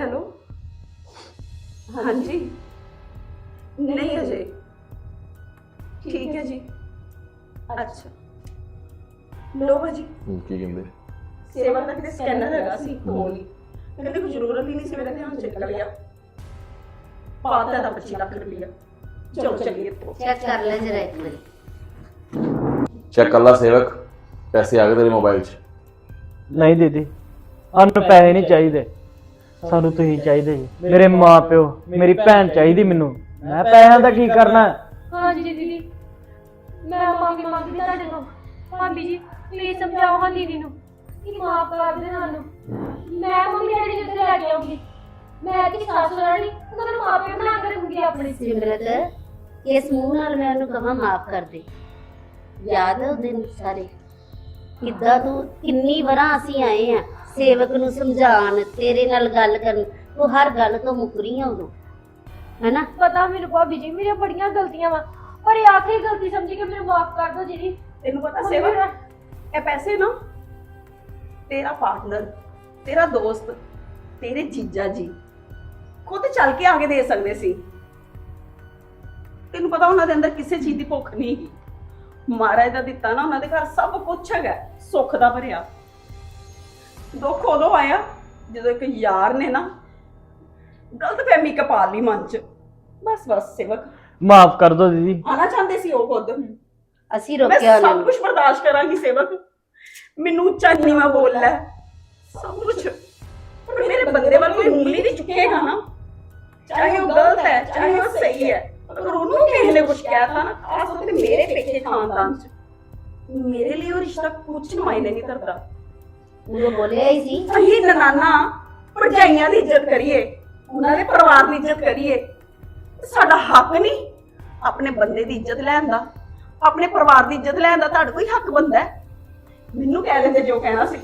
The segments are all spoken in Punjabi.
ਹੈਲੋ? ਹਾਂਜੀ। ਨਹੀਂ ਅਜੇ ਠੀਕ ਹੈ ਜੀ। ਅੱਛਾ। ਲੋ ਭਾਜੀ। ਹੂੰ, ਕੀ ਕਹਿੰਦੇ? ਸੇਵਾ ਦਾ ਕਿਤੇ ਸਕੈਨਰ ਹੈਗਾ ਸੀ ਕੋਲ ਹੀ। ਕਹਿੰਦੇ ਕੋਈ ਜ਼ਰੂਰਤ ਹੀ ਨਹੀਂ ਸੀ ਮੇਰਾ ਧਿਆਨ ਚੱਕ ਲਿਆ। ਪਾਤਾ ਦਾ 25 ਲੱਖ ਰੁਪਇਆ ਚਲੋ ਚੱਲੀਏ। ਇੱਥੋਂ ਚੈੱਕ ਕਰ ਲੈ ਜਰਾ ਇੱਕ ਵਾਰੀ। ਚੈੱਕ ਕਰ ਲਾ ਸੇਵਕ ਪੈਸੇ ਆ ਗਏ ਤੇਰੇ ਮੋਬਾਈਲ 'ਚ। ਨਹੀਂ ਦੀਦੀ ਸਾਨੂੰ ਪੈਸੇ ਨਹੀਂ ਚਾਹੀਦੇ। ਸਾਨੂੰ ਤੁਸੀਂ ਚਾਹੀਦੇ। ਜੀ। ਮੇਰੇ ਮਾਂ ਪਿਓ ਮੇਰੀ ਭੈਣ ਚਾਹੀਦੀ ਮੈਨੂੰ। ਮੈਂ ਪੈਸਿਆਂ ਦਾ ਕੀ ਕਰਨਾ? ਹਾਂਜੀ ਦੀਦੀ। ਮੈਂ ਮਾਫੀ ਮੰਗਦੀ ਤੁਹਾਡੇ ਤੋਂ। ਭਾਬੀ ਜੀ ਪਲੀਜ਼ ਸਮਝਾਓ ਹਾਂ ਦੀਦੀ ਨੂੰ ਕਿ ਮਾਫ ਕਰ ਦੇ ਸਾਨੂੰ ਮੈਂ ਮੰਮੀ ਡੈਡੀ ਜਿੱਥੇ ਲੈ ਕੇ ਆਉਂਗੀ? ਮੈਂ ਤੇ ਸੱਸ ਰਾਣੀ ਉਹਨਾਂ ਨੂੰ ਮਾਪੇ ਬਣਾ ਕੇ ਰੱਖੂੰਗੀ ਆਪਣੇ। ਸਿਮਰਤ ਇਸ ਮੂੰਹ ਨਾਲ ਮੈਂ ਉਹਨੂੰ ਕਹਾਂ ਮਾਫ ਕਰ ਦੇ। ਯਾਦ ਹੈ ਉਹ ਦਿਨ ਸਾਰੇ? ਕਿੱਦਾਂ ਤੂੰ ਕਿੰਨੀ ਵਾਰਾਂ ਅਸੀਂ ਆਏ ਆ। ਸੇਵਕ ਨੂੰ ਸਮਝਾਉਣ ਤੇਰੇ ਨਾਲ ਗੱਲ ਕਰਨ ਤੂੰ ਹਰ ਗੱਲ ਤੋਂ ਮੁਕਰੀ ਆ ਉਦੋਂ ਹੈਨਾ? ਪਤਾ ਮੈਨੂੰ ਭਾਬੀ ਜੀ ਮੇਰੀਆਂ ਬੜੀਆਂ ਗਲਤੀਆਂ ਵਾ। ਪਰ ਇਹ ਆਖਰੀ ਗਲਤੀ ਸਮਝੀ ਕਿ ਮੈਨੂੰ ਮਾਫ ਕਰ ਦਿਓ ਜੀ ਤੈਨੂੰ ਪਤਾ ਸੇਵਾ ਇਹ ਪੈਸੇ ਨਾ ਤੇਰਾ ਪਾਰਟਨਰ ਤੇਰਾ ਦੋਸਤ ਤੇਰੇ ਜੀਜਾ ਜੀ ਖੁਦ ਚੱਲ ਕੇ ਆ ਕੇ ਦੇ ਸਕਦੇ ਸੀ। ਤੈਨੂੰ ਪਤਾ ਉਹਨਾਂ ਦੇ ਅੰਦਰ ਕਿਸੇ ਚੀਜ਼ ਦੀ ਭੁੱਖ ਨਹੀਂ ਸੀ। ਮਹਾਰਾਜ ਦਾ ਦਿੱਤਾ ਨਾ ਉਹਨਾਂ ਦੇ ਘਰ ਸਭ ਕੁਝ ਹੈਗਾ ਸੁੱਖ ਦਾ ਭਰਿਆ। ਦੁੱਖ ਉਦੋਂ ਆਇਆ ਜਦੋਂ ਇੱਕ ਯਾਰ ਨੇ ਨਾ ਗਲਤ ਫਹਿਮੀ ਕਪਾਲ ਲਈ ਮਨ ਚ ਬਸ ਬਸ ਸੇਵਕ ਮਾਫ ਕਰ ਦਿਓ ਦੀਦੀ ਆਣਾ ਚਾਹੁੰਦੇ ਸੀ ਉਹ ਖੁਦ ਅਸੀਂ ਮੈਂ ਰੋਕਿਆ ਉਹਨਾਂ ਸਭ ਨੂੰ ਕੁਝ ਬਰਦਾਸ਼ਤ ਕਰਾਂਗੀ ਸੇਵਕ ਮੈਨੂੰ ਉੱਚਾ ਨੀਵਾਂ ਬੋਲ ਲੈ ਸਭ ਕੁਝ ਪਰ ਮੇਰੇ ਬੰਦੇ ਵੱਲ ਕੋਈ ਉਂਗਲੀ ਨਹੀਂ ਚੁੱਕੇਗਾ ਨਾ ਚਾਹੇ ਉਹ ਗਲਤ ਹੈ ਚਾਹੇ ਉਹ ਸਹੀ ਹੈ ਅਗਰ ਉਹਨੂੰ ਕਿਸੇ ਨੇ ਕੁਝ ਕਹਿਤਾ ਨਾ ਖਾਸ ਕਰਕੇ ਮੇਰੇ ਪੇਕੇ ਖਾਨਦਾਨ ਚ ਮੇਰੇ ਲਈ ਉਹ ਰਿਸ਼ਤਾ ਕੁਝ ਮਾਇਨੇ ਨਹੀਂ ਕਰਦਾ ਉਹ ਬੋਲਿਆ ਹੀ ਸੀ ਅਸੀਂ ਨਨਾਨਾ ਭਰਜਾਈਆਂ ਦੀ ਇੱਜ਼ਤ ਕਰੀਏ ਉਹਨਾਂ ਦੇ ਪਰਿਵਾਰ ਦੀ ਇੱਜ਼ਤ ਕਰੀਏ। ਸਾਡਾ ਹੱਕ ਨਹੀਂ ਆਪਣੇ ਬੰਦੇ ਦੀ ਇੱਜ਼ਤ ਲੈਣ ਦਾ ਆਪਣੇ ਪਰਿਵਾਰ ਦੀ ਇੱਜ਼ਤ ਲੈਣ ਦਾ ਤੁਹਾਡਾ ਕੋਈ ਹੱਕ ਬੰਦਾ ਹੈ? ਮੈਨੂੰ ਕਹਿ ਦਿੰਦੇ ਜੋ ਕਹਿਣਾ ਸੀ।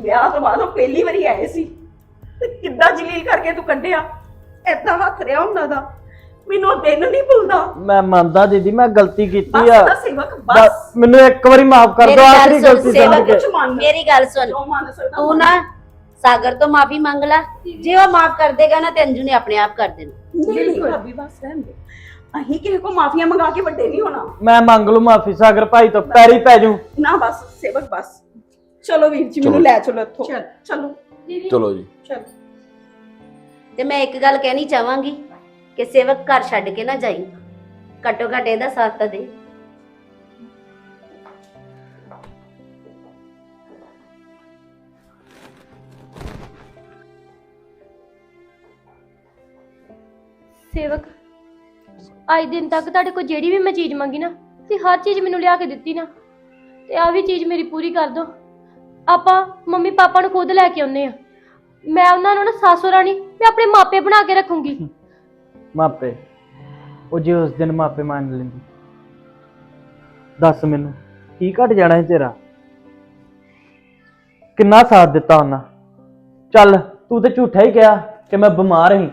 ਵਿਆਹ ਤੋਂ ਬਾਅਦ ਉਹ ਪਹਿਲੀ ਵਾਰੀ ਆਏ ਸੀ। ਤੇ ਕਿੱਦਾਂ ਜਲੀਲ ਕਰਕੇ ਤੂੰ ਕੱਢਿਆ? ਏਦਾਂ ਹੱਥ ਰਿਹਾ ਉਹਨਾਂ ਦਾ। ਮੈਨੂੰ ਉਹ ਦਿਨ ਨਹੀਂ ਭੁੱਲਦਾ। ਮੈਂ ਮੰਨਦਾ ਦੀਦੀ ਮੈਂ ਗਲਤੀ ਕੀਤੀ ਬਸ ਆ। ਤਾਂ ਸੇਵਕ ਬਸ ਬਸ। ਮੈਨੂੰ ਇੱਕ ਵਾਰੀ ਮਾਫ ਕਰ ਮੇਰੀ ਦਿਓ ਗੱਲ ਆਖਰੀ ਸੁਣ, ਗਲਤੀ ਸੇਵਕ ਸਮਝ ਕੇ ਕੁਝ ਮੰਨ ਮੇਰੀ ਗੱਲ ਸੁਣ। ਜੋ ਮੰਨ ਸਕਦਾ ਤੂੰ ਨਾ ਸਾਗਰ ਤੋਂ ਮਾਫੀ ਮੰਗ ਲੈ। ਜੇ ਉਹ ਮਾਫ ਕਰ ਦੇਗਾ ਨਾ ਤੇ ਅੰਜੂ ਨੇ ਆਪਣੇ ਆਪ ਕਰ ਦੇਣਾ। ਨਹੀਂ ਨਹੀਂ ਭਾਬੀ ਬਸ ਰਹਿਣ ਦੇ। ਅਸੀਂ ਕਿਸੇ ਕੋ ਮਾਫੀਆਂ ਮੰਗਾ ਕੇ ਵੱਡੇ ਨਹੀਂ ਹੋਣਾ। ਮੈਂ ਮੰਗ ਲੂ ਮਾਫੀ ਸਾਗਰ ਭਾਈ ਤੋਂ ਪੈਰੀ ਪੈ ਜੂ ਨਾ ਬਸ ਸੇਵਕ ਬਸ। ਚਲੋ ਵੀਰ ਜੀ ਮੈਨੂੰ ਚਲੋ। ਲੈ ਚਲੋ ਇੱਥੋਂ। ਚਲੋ। ਚਲੋ ਜੀ। ਚਲੋ। ਤੇ ਮੈਂ ਇੱਕ ਗੱਲ ਕਹਿਣੀ ਚਾਹਾਂਗੀ। ਕਿ ਸੇਵਕ ਘਰ ਛੱਡ ਕੇ ਨਾ ਜਾਈ। ਘੱਟੋ ਘੱਟ ਇਹਦਾ ਸਾਥ ਤਾਂ ਦੇ। ਸੇਵਕ, ਅੱਜ ਦਿਨ ਤੱਕ ਤੁਹਾਡੇ ਕੋਲ ਜਿਹੜੀ ਵੀ ਮੈਂ ਚੀਜ਼ ਮੰਗੀ ਨਾ ਤੇ ਹਰ ਚੀਜ਼ ਮੈਨੂੰ ਲਿਆ ਕੇ ਦਿੱਤੀ ਨਾ। ਤੇ ਆ ਵੀ ਚੀਜ਼ ਮੇਰੀ ਪੂਰੀ ਕਰ ਦਿਓ। ਆਪਾਂ ਮੰਮੀ ਪਾਪਾ ਨੂੰ ਖੁਦ ਲੈ ਕੇ ਆਉਨੇ ਆ ਮੈਂ ਉਹਨਾਂ ਨੂੰ ਨਾ ਸਾਸੂ ਰਾਣੀ, ਮੈਂ ਆਪਣੇ ਮਾਪੇ ਬਣਾ ਕੇ ਰੱਖੂੰਗੀ। ਮਾਪੇ। ਉਹ ਜੇ ਉਸ ਦਿਨ ਮਾਪੇ ਮੰਨ ਲੈਂਦੀ। ਦੱਸ ਮੈਨੂੰ, ਕੀ ਘਟ ਜਾਣਾ ਸੀ ਤੇਰਾ? ਕਿੰਨਾ ਸਾਥ ਦਿੱਤਾ ਉਹਨਾਂ? ਚੱਲ, ਤੂੰ ਤੇ ਝੂਠਾ ਹੀ ਕਿਹਾ ਕਿ ਮੈਂ ਬਿਮਾਰ ਸੀ।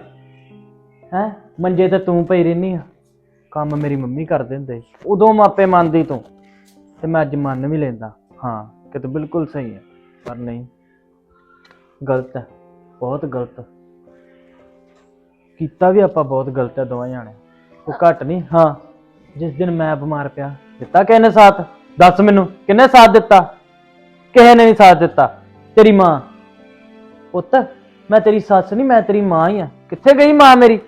ਹੈ? ਮੰਜੇ ਤੇ ਤੂੰ ਪਈ ਰਹਿਨੀ ਆ। ਕੰਮ ਮੇਰੀ ਮੰਮੀ ਕਰਦੇ ਹੁੰਦੇ ਸੀ। ਉਦੋਂ ਮਾਪੇ ਮੰਨਦੀ ਤੂੰ। ਤੇ ਮੈਂ ਅੱਜ ਮੰਨ ਵੀ ਲੈਂਦਾ। ਹਾਂ, ਕਿ ਤੂੰ ਬਿਲਕੁਲ ਸਹੀ ਹੈ ਪਰ ਨਹੀਂ, ਗਲਤ ਹੈ ਬਹੁਤ ਗਲਤ। ਕੀਤਾ ਵੀ ਆਪਾਂ ਬਹੁਤ ਗਲਤ ਹੈ ਦੋਵਾਂ ਜਾਣੇ ਉਹ ਘੱਟ ਨਹੀਂ, ਹਾਂ। ਜਿਸ ਦਿਨ ਮੈਂ ਬਿਮਾਰ ਪਿਆ, ਦਿੱਤਾ ਕਿਹਨੇ ਸਾਥ? ਦੱਸ ਮੈਨੂੰ, ਕਿਹਨੇ ਸਾਥ ਦਿੱਤਾ? ਕਿਸੇ ਨੇ ਨਹੀਂ ਸਾਥ ਦਿੱਤਾ। ਤੇਰੀ ਮਾਂ। ਪੁੱਤ, ਮੈਂ ਤੇਰੀ ਸੱਸ ਨਹੀਂ, ਮੈਂ ਤੇਰੀ ਮਾਂ ਹੀ ਆ। ਕਿੱਥੇ ਗਈ ਮਾਂ ਮੇਰੀ?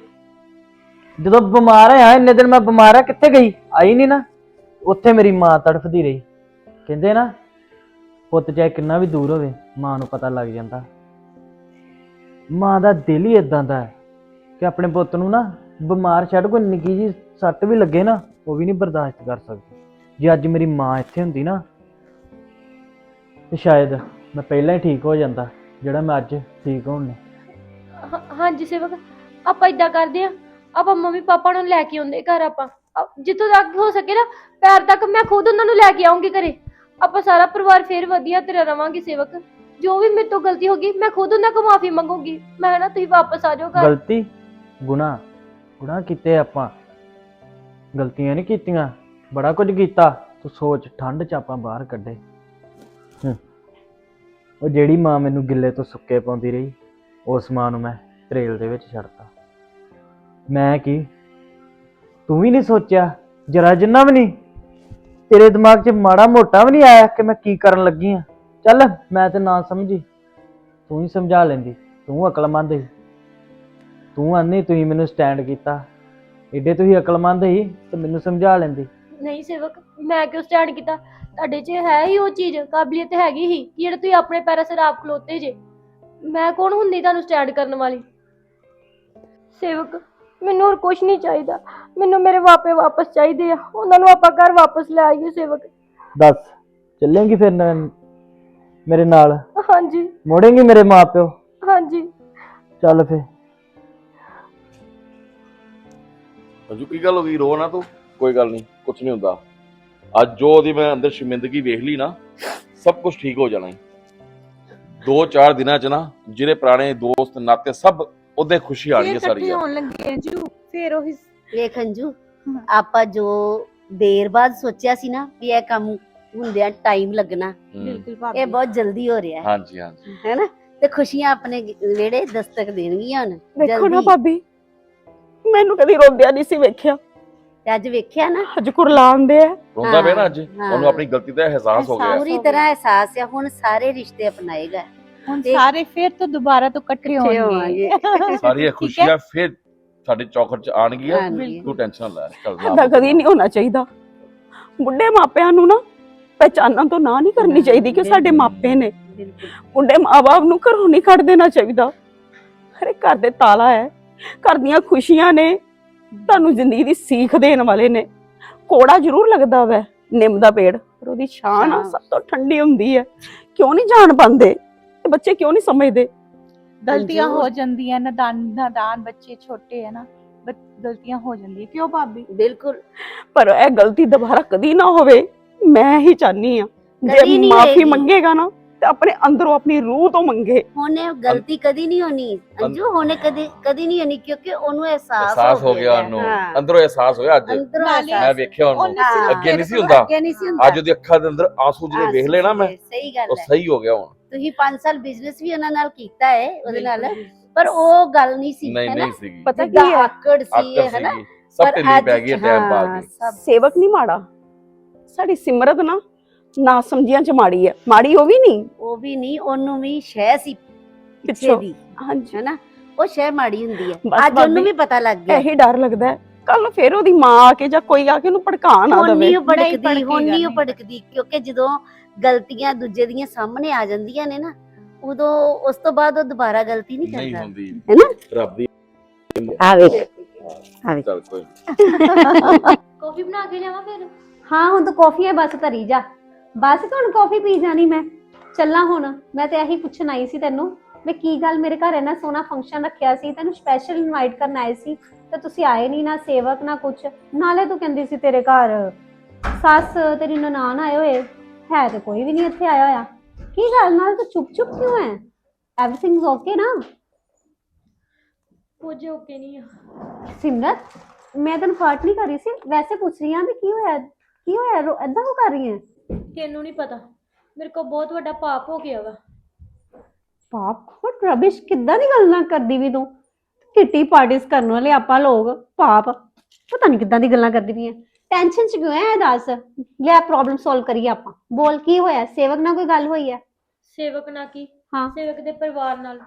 ਜਦੋਂ ਬਿਮਾਰ ਆ ਇੰਨੇ ਦਿਨ ਮੈਂ ਬਿਮਾਰ ਆ, ਕਿੱਥੇ ਗਈ? ਆਈ ਨਹੀਂ ਨਾ। ਉੱਥੇ ਮੇਰੀ ਮਾਂ ਤੜਫਦੀ ਰਹੀ। ਕਹਿੰਦੇ ਨਾ, ਪੁੱਤ ਚਾਹੇ ਕਿੰਨਾ ਵੀ ਦੂਰ ਹੋਵੇ, ਮਾਂ ਨੂੰ ਪਤਾ ਲੱਗ ਜਾਂਦਾ। ਮਾਂ ਦਾ ਦਿਲ ਹੀ ਇਦਾਂ ਦਾ ਹੈ। ਕਿ ਆਪਣੇ ਪੁੱਤ ਨੂੰ ਨਾ ਬਿਮਾਰ ਛੱਡ ਕੋਈ ਨਿੱਕੀ ਜੀ ਸੱਟ ਵੀ ਲੱਗੇ ਨਾ ਉਹ ਵੀ ਨਹੀਂ ਬਰਦਾਸ਼ਤ ਕਰ ਸਕਦੀ। ਜੇ ਅੱਜ ਮੇਰੀ ਮਾਂ ਇੱਥੇ ਹੁੰਦੀ ਨਾ ਤੇ ਸ਼ਾਇਦ ਮੈਂ ਪਹਿਲਾਂ ਹੀ ਠੀਕ ਹੋ ਜਾਂਦਾ ਜਿਹੜਾ ਮੈਂ ਅੱਜ ਠੀਕ ਹੋਣ ਨੇ। ਹਾਂ- ਹਾਂਜੀ ਸੇਵਕ ਆਪਾਂ ਇਦਾਂ ਕਰਦੇ ਆ ਆਪਾਂ ਮੰਮੀ ਪਾਪਾ ਨੂੰ ਲੈ ਕੇ ਆਉਂਦੇ ਘਰ ਆਪਾਂ। ਅ- ਜਿੱਥੋਂ ਤੱਕ ਹੋ ਸਕੇ ਨਾ ਪੈਰ ਤੱਕ ਮੈਂ ਖੁਦ ਉਹਨਾਂ ਨੂੰ ਲੈ ਕੇ ਆਉਂਗੀ ਘਰੇ। ਆਪਾਂ ਸਾਰਾ ਪਰਿਵਾਰ ਫੇਰ ਵਧੀਆ ਤਰ੍ਹਾਂ ਰਵਾਂਗੇ ਸੇਵਕ। ਜੋ ਵੀ ਮੇਰੇ ਤੋਂ ਗਲਤੀ ਹੋ ਗਈ ਮੈਂ ਖੁਦ ਉਹਨਾਂ ਕੋਲ ਮਾਫੀ ਮੰਗੂੰਗੀ। ਮੈਂ ਨਾ ਤੁਸੀਂ ਵਾਪਸ ਆ ਜਾਓ ਘਰ। ਗਲਤੀ? ਗੁਨਾਹ ਗੁਨਾਹ ਕੀਤੇ ਆਪਾਂ। ਗਲਤੀਆਂ ਨਹੀਂ ਕੀਤੀਆਂ, ਬੜਾ ਕੁਝ ਕੀਤਾ। ਤੂੰ ਸੋਚ, ਠੰਡ ਚ ਆਪਾਂ ਬਾਹਰ ਕੱਢੇ। ਹੂੰ। ਉਹ ਜਿਹੜੀ ਮਾਂ ਮੈਨੂੰ ਗਿੱਲੇ ਤੋਂ ਸੁੱਕੇ ਪਾਉਂਦੀ ਰਹੀ, ਉਸ ਮਾਂ ਨੂੰ ਮੈਂ ਤਰੇਲ ਦੇ ਵਿੱਚ ਛੱਡਤਾ। ਮੈਂ ਕੀ? ਤੂੰ ਵੀ ਨਹੀਂ ਸੋਚਿਆ? ਜਰਾ ਜਿੰਨਾ ਵੀ ਨਹੀਂ। ਤੇਰੇ ਦਿਮਾਗ 'ਚ ਮਾੜਾ ਮੋਟਾ ਵੀ ਨਹੀਂ ਆਇਆ ਕਿ ਮੈਂ ਕੀ ਕਰਨ ਲੱਗੀ ਆ? ਚੱਲ, ਮੈਂ ਤੇ ਨਾ ਸਮਝੀ। ਤੂੰ ਹੀ ਸਮਝਾ ਲੈਂਦੀ। ਤੂੰ ਅਕਲਮੰਦ ਸੀ। ਤੂੰ ਆਨੀ ਤੁਸੀਂ ਮੈਨੂੰ ਸਟੈਂਡ ਕੀਤਾ। ਏਡੇ ਤੁਸੀਂ ਅਕਲਮੰਦ ਸੀ ਤੇ ਮੈਨੂੰ ਸਮਝਾ ਲੈਂਦੀ। ਨਹੀਂ ਸੇਵਕ ਮੈਂ ਕਿਉਂ ਸਟੈਂਡ ਕੀਤਾ? ਤੁਹਾਡੇ 'ਚ ਹੈ ਹੀ ਉਹ ਚੀਜ਼ ਕਾਬਲੀਅਤ ਹੈਗੀ ਹੀ ਕਿ ਜਿਹੜਾ ਤੁਸੀਂ ਆਪਣੇ ਪੈਰਾਂ ਸਿਰ ਆਪ ਖਲੋਤੇ ਜੇ। ਮੈਂ ਕੌਣ ਹੁੰਦੀ ਤੁਹਾਨੂੰ ਸਟੈਂਡ ਕਰਨ ਵਾਲੀ? ਸੇਵਕ ਮੈਨੂੰ ਹੋਰ ਕੁਝ ਨਹੀਂ ਚਾਹੀਦਾ। ਮੈਨੂੰ ਮੇਰੇ ਵਾਪੇ ਵਾਪਸ ਚਾਹੀਦੇ ਆ। ਉਹਨਾਂ ਨੂੰ ਆਪਾਂ ਘਰ ਵਾਪਸ ਲੈ ਆਈਏ ਸੇਵਕ। ਦੱਸ ਚੱਲੇਂਗੀ ਫਿਰ ਨ- ਮੇਰੇ ਨਾਲ? ਹਾਂਜੀ। ਮੋੜੇਂਗੀ ਮੇਰੇ ਮਾਪਿਓ ਹਾਂਜੀ। ਚੱਲ ਫੇ ਅੰਜੂ ਕੀ ਗੱਲ ਹੋ ਗਈ? ਰੋ ਨਾ ਤੂੰ। ਕੋਈ ਗੱਲ ਨਹੀਂ ਕੁਝ ਨਹੀਂ ਹੁੰਦਾ। ਅੱਜ ਜੋ ਉਹਦੀ ਮੈਂ ਅੰਦਰ ਸ਼ਰਮਿੰਦਗੀ ਵੇਖ ਲਈ ਨਾ ਸਭ ਕੁਝ ਠੀਕ ਹੋ ਜਾਣਾ ਹੈ ਦੋ ਚਾਰ ਦਿਨਾਂ ਚ ਨਾ ਜਿਹੜੇ ਪੁਰਾਣੇ ਦੋਸਤ ਨਾਤੇ ਸਭ ਉਹਦੇ ਖੁਸ਼ੀ ਆਣੀ ਹੈ ਸਾਰੀ ਯਾਰ। ਹੋਣ ਲੱਗੇ ਆ ਜੂ ਫੇਰ ਉਹੀ ਵੇਖ ਅੰਜੂ ਆਪਾਂ ਜੋ ਦੇਰ ਬਾਅਦ ਸੋਚਿਆ ਸੀ ਨਾ ਵੀ ਇਹ ਕੰਮ ਹੁੰਦਿਆਂ ਟਾਈਮ ਲੱਗਣਾ ਹਮ, ਬਿਲਕੁਲ ਭਾਬੀ। ਇਹ ਬਹੁਤ ਜਲਦੀ ਹੋ ਰਿਹਾ ਹੈ। ਹਾਂਜੀ ਹਾਂਜੀ। ਹੈਨਾ? ਤੇ ਖੁਸ਼ੀਆਂ ਆਪਣੇ ਵਿਹੜੇ ਦਸਤਕ ਦੇਣਗੀਆਂ ਹੁਣ ਵੇਖੋ ਨਾ। ਭਾਬੀ ਮੈਨੂੰ ਕਦੀ ਰੋਂਦਿਆ ਨਹੀਂ ਸੀ ਵੇਖਿਆ। ਤੇ ਅੱਜ ਵੇਖਿਆ ਨਾ? ਅੱਜ ਕੁਰਲਾਉਂਦੇ ਆ। ਰੋਂਦਾ ਪਿਆ ਨਾ ਅੱਜ? ਹਾਂ। ਉਹਨੂੰ ਆਪਣੀ ਗਲਤੀ ਦਾ ਅਹਿਸਾਸ ਹੋ ਗਿਆ। ਪੂਰੀ ਤਰ੍ਹਾਂ ਅਹਿਸਾਸ ਹੈ ਹੁਣ ਸਾਰੇ ਰਿਸ਼ਤੇ ਅਪਣਾਏਗਾ। ਹੁਣ ਸਾਰੇ ਫੇਰ ਤੋਂ ਦੁਬਾਰਾ ਤੋਂ ਇਕੱਠੇ ਹੋਣਗੇ। ਸਾਰੀਆਂ ਖੁਸ਼ੀਆਂ ਫਿਰ ਸਾਡੇ ਚੌਖਟ ਚ ਆਣਗੀਆਂ। ਹਾਂਜੀ। ਤੂੰ ਟੈਨਸ਼ਨ ਨਾ ਲੈ ਚੱਲ ਏਦਾਂ ਨਾ ਕਦੀ ਨਹੀਂ ਹੋਣਾ ਚਾਹੀਦਾ। ਬੁੱਢੇ ਮਾਪਿਆਂ ਨੂੰ ਨਾ ਪਹਿਚਾਨਾਂ ਤੋਂ ਨਾ ਨਹੀਂ ਕਰਨੀ ਚਾਹੀਦੀ ਕਿ ਸਾਡੇ ਮਾਪੇ ਨੇ। ਬਿਲਕੁਲ। ਬੁੱਢੇ ਮਾਪੇ ਨੂੰ ਘਰੋਂ ਨਹੀਂ ਕੱਢ ਦੇਣਾ ਚਾਹੀਦਾ। ਹਰੇ ਘਰ ਦੇ ਤਾਲਾ ਹੈ। ਘਰ ਦੀਆਂ ਖੁਸ਼ੀਆਂ ਨੇ ਤੁਹਾਨੂੰ ਜ਼ਿੰਦਗੀ ਦੀ ਸੀਖ ਦੇਣ ਵਾਲੇ ਨੇ। ਕੋੜਾ ਜ਼ਰੂਰ ਲੱਗਦਾ ਵੈ ਨਿੰਮ ਦਾ ਪੇੜ। ਪਰ ਉਹਦੀ ਛਾਂ ਨਾ। ਸਭ ਤੋਂ ਠੰਡੀ ਹੁੰਦੀ ਹੈ ਕਿਉਂ ਨਹੀਂ ਜਾਣ ਪਾਉਂਦੇ? ਇਹ ਬੱਚੇ ਕਿਉਂ ਨਹੀਂ ਸਮਝਦੇ? ਗਲਤੀਆਂ। ਹੋ ਜਾਂਦੀਆਂ ਨਦਾਨ ਨਦਾਨ ਬੱਚੇ ਛੋਟੇ ਹੈ ਨਾ ਬ- ਗਲਤੀਆਂ ਹੋ ਜਾਂਦੀਆਂ। ਕਿਉਂ ਭਾਬੀ? ਬਿਲਕੁਲ। ਪਰ ਇਹ ਗਲਤੀ ਦੁਬਾਰਾ ਕਦੀ ਨਾ ਹੋਵੇ ਮੈਂ ਹੀ ਚਾਹਨੀ ਆ। ਕਦੀ ਜੇ ਨਹੀਂ ਮਾਫੀ ਹੋਏਗੀ। ਮੰਗੇਗਾ ਨਾ ਤੇ ਆਪਣੇ ਅੰਦਰੋਂ ਆਪਣੀ ਰੂਹ ਤੋਂ ਮੰਗੇ। ਹੁਣ ਇਹ ਗਲਤੀ ਕਦੀ ਨਹੀਂ ਹੋਣੀ। ਅੰਜੂ ਹੁਣੇ ਕਦੀ ਕਦੀ ਨਹੀਂ ਹੋਣੀ ਕਿਉਂਕਿ ਉਹਨੂੰ ਅਹਿਸਾਸ ਅਹਿਸਾਸ ਹੋ ਗਿਆ। ਹੈ। ਉਹਨੂੰ। ਹਾਂ। ਅੰਦਰੋਂ ਅਹਿਸਾਸ ਹੋਇਆ ਅੱਜ। ਅੰਦਰੋਂ ਮੈਂ ਵੇਖਿਆ ਉਹਨੂੰ। ਹਾਂ। ਅੱਗੇ ਨਹੀਂ ਸੀ ਹੁੰਦਾ। ਅੱਗੇ ਨਹੀਂ ਸੀ ਹੁੰਦਾ। ਅੱਜ ਉਹਦੀ ਅੱਖਾਂ ਦੇ ਅੰਦਰ ਆਂਸੂ ਜਿਹੜੇ ਵੇਖ ਨਾ ਮੈਂ। ਸਹੀ ਗੱਲ ਉਹ ਹੈ। ਸਹੀ ਹੋ ਗਿਆ ਹੁਣ। ਤੁਸੀਂ 5 ਸਾਲ ਬਿਜ਼ਨਸ ਵੀ ਉਹਨਾਂ ਨਾਲ ਕੀਤਾ ਹੈ ਉਹਦੇ ਨਾਲ। ਪਰ ਉਹ ਗੱਲ ਨਹੀਂ ਸੀ ਨਹੀਂ ਸੀਗੀ। ਪਤਾ ਕੀ ਹੈ? ਆਕੜ ਸੀ ਹੈਨਾ ਸੀਗੀ। ਸਭ ਤੇ ਨਹੀਂ ਪੈ ਗਈ ਟਾਈਮ ਪਾ ਹਾਂ, ਸੇਵਕ ਨਹੀਂ ਮਾੜਾ। ਸਾਡੀ ਸਿਮਰਤ ਨਾ ਨਾ ਸਮਝੀਆਂ ਚ ਮਾੜੀ ਹੈ ਮਾੜੀ ਉਹ ਵੀ ਨਹੀਂ? ਉਹ ਵੀ ਨਹੀਂ ਉਹਨੂੰ ਵੀ ਸ਼ੈ ਸੀ ਪਿੱਛੇ। ਦੀ। ਹਾਂਜੀ। ਹੈਨਾ? ਉਹ ਸ਼ੈ ਮਾੜੀ ਹੁੰਦੀ ਹੈ ਅੱਜ ਉਹਨੂੰ ਵੀ ਪਤਾ ਲੱਗ ਗਿਆ। ਇਹੀ ਡਰ ਲੱਗਦਾ ਹੈ। ਕੱਲ ਨੂੰ ਫੇਰ ਉਹਦੀ ਮਾਂ ਆ ਕੇ ਜਾਂ ਕੋਈ ਆ ਕੇ ਉਹਨੂੰ ਭੜਕਾ ਨਾ ਦੇਵੇ। ਨਹੀਂ ਉਹ ਭੜਕਦੀ ਭੜਕੇਗਾ ਹੁਣ ਨਹੀਂ ਉਹ ਨਹੀਂ। ਭੜਕਦੀ ਕਿਉਂਕਿ ਜਦੋਂ ਗਲਤੀਆਂ ਦੂਜੇ ਦੀਆਂ ਸਾਹਮਣੇ ਆ ਜਾਂਦੀਆਂ ਨੇ ਨਾ ਉਦੋਂ ਉਸ ਤੋਂ ਬਾਅਦ ਉਹ ਦੁਬਾਰਾ ਗਲਤੀ ਨਹੀਂ ਨਹੀਂ ਕਰਦਾ। ਹੁੰਦੀ। ਹੈਨਾ ਰੱਬ ਦੀ ਆ ਵੇਖ। ਆ ਵੇਖ। ਚੱਲ ਕੋਈ ਕਾਫੀ ਬਣਾ ਕੇ ਲਿਆਵਾਂ ਫਿਰ? ਹਾਂ ਹੁਣ ਤਾਂ ਕਾਫੀ ਹੈ ਬਸ ਧਰੀ ਜਾ। ਬਸ ਤੁਹਾਨੂੰ ਕਾਫੀ ਪੀ ਜਾਣੀ ਮੈਂ। ਚੱਲਾਂ ਹੁਣ ਮੈਂ ਤੇ ਇਹੀ ਪੁੱਛਣ ਆਈ ਸੀ ਤੈਨੂੰ ਵੀ ਕੀ ਗੱਲ ਮੇਰੇ ਘਰ ਇੰਨਾ ਸੋਹਣਾ ਫੰਕਸ਼ਨ ਰੱਖਿਆ ਸੀ ਤੈਨੂੰ ਸਪੈਸ਼ਲ ਇਨਵਾਈਟ ਕਰਨ ਆਏ ਸੀ ਤੇ ਤੁਸੀਂ ਆਏ ਨਹੀਂ ਨਾ ਸੇਵਕ ਨਾ ਕੁਛ। ਨਾਲੇ ਤੂੰ ਕਹਿੰਦੀ ਸੀ ਤੇਰੇ ਘਰ ਸੱਸ ਤੇਰੀ ਨਨਾਣ ਆਏ ਹੋਏ ਹੈ ਤੇ ਕੋਈ ਵੀ ਨਹੀਂ ਇੱਥੇ ਆਇਆ ਹੋਇਆ। ਕੀ ਗੱਲ ਨਾਲ ਤੂੰ ਚੁੱਪ ਚੁੱਪ ਕਿਉਂ ਹੈ ਐਵਰੀਥਿੰਗਸ ਓਕੇ ਨਾ? ਕੁਝ ਓਕੇ ਨਹੀਂ ਆ। ਸਿਮਰਤ ਮੈਂ ਤੈਨੂੰ ਫਾਟ ਨਹੀਂ ਕਰ ਰਹੀ ਸੀ ਵੈਸੇ ਪੁੱਛ ਰਹੀ ਹਾਂ ਵੀ ਕੀ ਹੋਇਆ ਕੀ ਹੋਇਆ ਐਦਾਂ ਕਿਉਂ ਕਰ ਰਹੀ ਹੈ ਤੈਨੂੰ ਨਹੀਂ ਪਤਾ ਮੇਰੇ ਕੋਲ ਬਹੁਤ ਵੱਡਾ ਪਾਪ ਹੋ ਗਿਆ ਵਾ। ਪਾਪ? ਵਟ ਰਬਿਸ਼ ਕਿੱਦਾਂ ਦੀ ਗੱਲਾਂ ਕਰਦੀ ਵੀ ਤੂੰ? ਕਿੱਟੀ ਪਾਰਟੀਆਂ ਕਰਨ ਵਾਲੇ ਆਪਾਂ ਲੋਕ ਪਾਪ। ਪਤਾ ਨਹੀਂ ਕਿੱਦਾਂ ਦੀ ਗੱਲਾਂ ਕਰਦੀ ਵੀ ਹੈ ਟੈਨਸ਼ਨ ਚ ਕਿਉਂ ਇਹ ਦੱਸ? ਲੈ ਪ੍ਰੋਬਲਮ ਸੋਲਵ ਕਰੀਏ ਆਪਾਂ। ਬੋਲ ਕੀ ਹੋਇਆ? ਸੇਵਕ ਨਾਲ ਕੋਈ ਗੱਲ ਹੋਈ ਹੈ ਸੇਵਕ ਨਾ ਕੀ? ਹਾਂ। ਸੇਵਕ ਦੇ ਪਰਿਵਾਰ ਨਾਲ।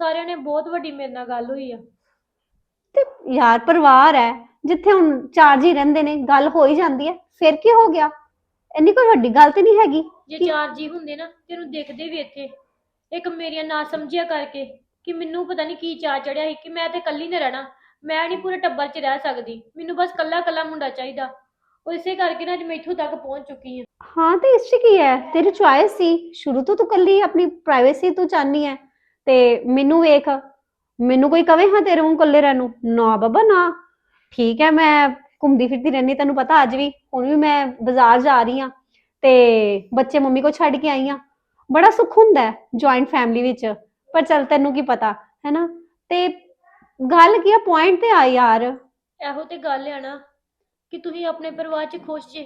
ਸਾਰਿਆਂ ਨੇ ਬਹੁਤ ਵੱਡੀ ਮੇਰੇ ਨਾਲ ਗੱਲ ਹੋਈ ਆ। ਤੇ ਯਾਰ ਪਰਿਵਾਰ ਹੈ ਜਿੱਥੇ ਹੁਣ ਚਾਰ ਜੀ ਰਹਿੰਦੇ ਨੇ ਗੱਲ ਹੋ ਹੀ ਜਾਂਦੀ ਹੈ ਫਿਰ ਕੀ ਹੋ ਗਿਆ? ਇੰਨੀ ਕੋਈ ਵੱਡੀ ਗੱਲ ਤੇ ਨਹੀਂ ਹੈਗੀ ਜੇ ਚਾਰ ਜੀ ਹੁੰਦੇ ਨਾ ਤੈਨੂੰ ਦੇਖਦੇ ਵੀ ਇੱਥੇ। ਇੱਕ ਮੇਰੀਆਂ ਨਾ ਸਮਝਿਆ ਕਰਕੇ ਕਿ ਮੈਨੂੰ ਪਤਾ ਨਹੀਂ ਕੀ ਚਾਅ ਚੜਿਆ ਸੀ ਕਿ ਮੈਂ ਤੇ ਇਕੱਲੀ ਨੇ ਰਹਿਣਾ। ਮੈਂ ਨਹੀਂ ਪੂਰੇ ਟੱਬਰ 'ਚ ਰਹਿ ਸਕਦੀ। ਮੈਨੂੰ ਬਸ ਕੱਲਾ ਕੱਲਾ ਮੁੰਡਾ ਚਾਹੀਦਾ। ਉਹ ਇਸੇ ਕਰਕੇ ਨਾ ਅੱਜ ਮੈਂ ਇੱਥੋਂ ਤੱਕ ਪਹੁੰਚ ਚੁੱਕੀ ਹਾਂ। ਹਾਂ ਤੇ ਇਸ 'ਚ ਕੀ ਹੈ? ਤੇਰੀ ਚੁਆਇਸ ਸੀ। ਸ਼ੁਰੂ ਤੋਂ ਤੂੰ ਕੱਲੀ ਆਪਣੀ ਪ੍ਰਾਈਵੇਸੀ ਤੂੰ ਚਾਹਨੀ ਹੈ। ਤੇ ਮੈਨੂੰ ਵੇਖ ਮੈਨੂੰ ਕੋਈ ਕਵੇ ਹਾਂ ਤੇਰੇ ਨੂੰ ਕੱਲੇ ਰਹਿਣ ਨੂੰ? ਨਾ ਬਾਬਾ ਨਾ। ਠੀਕ ਹੈ ਮੈਂ ਘੁੰਮਦੀ ਫਿਰਦੀ ਰਹਿੰਦੀ ਤੈਨੂੰ ਪਤਾ ਅੱਜ ਵੀ ਹੁਣ ਵੀ ਮੈਂ ਬਾਜ਼ਾਰ ਜਾ ਰਹੀ ਹਾਂ ਤੇ ਬੱਚੇ ਮੰਮੀ ਕੋ ਛੱਡ ਕੇ ਆਈ ਬੜਾ ਸੁੱਖ ਹੁੰਦਾ ਹੈ ਜੁਆਇੰਟ ਫੈਮਿਲੀ ਵਿੱਚ ਪਰ ਚੱਲ ਤੈਨੂੰ ਕੀ ਪਤਾ ਹੈਨਾ? ਤੇ ਗੱਲ ਕੀ ਆ ਪੁਆਇੰਟ ਤੇ ਆ ਯਾਰ। ਇਹੋ ਤੇ ਗੱਲ ਆ ਨਾ ਕਿ ਤੁਸੀਂ ਆਪਣੇ ਪਰਿਵਾਰ 'ਚ ਖੁਸ਼ ਜੇ।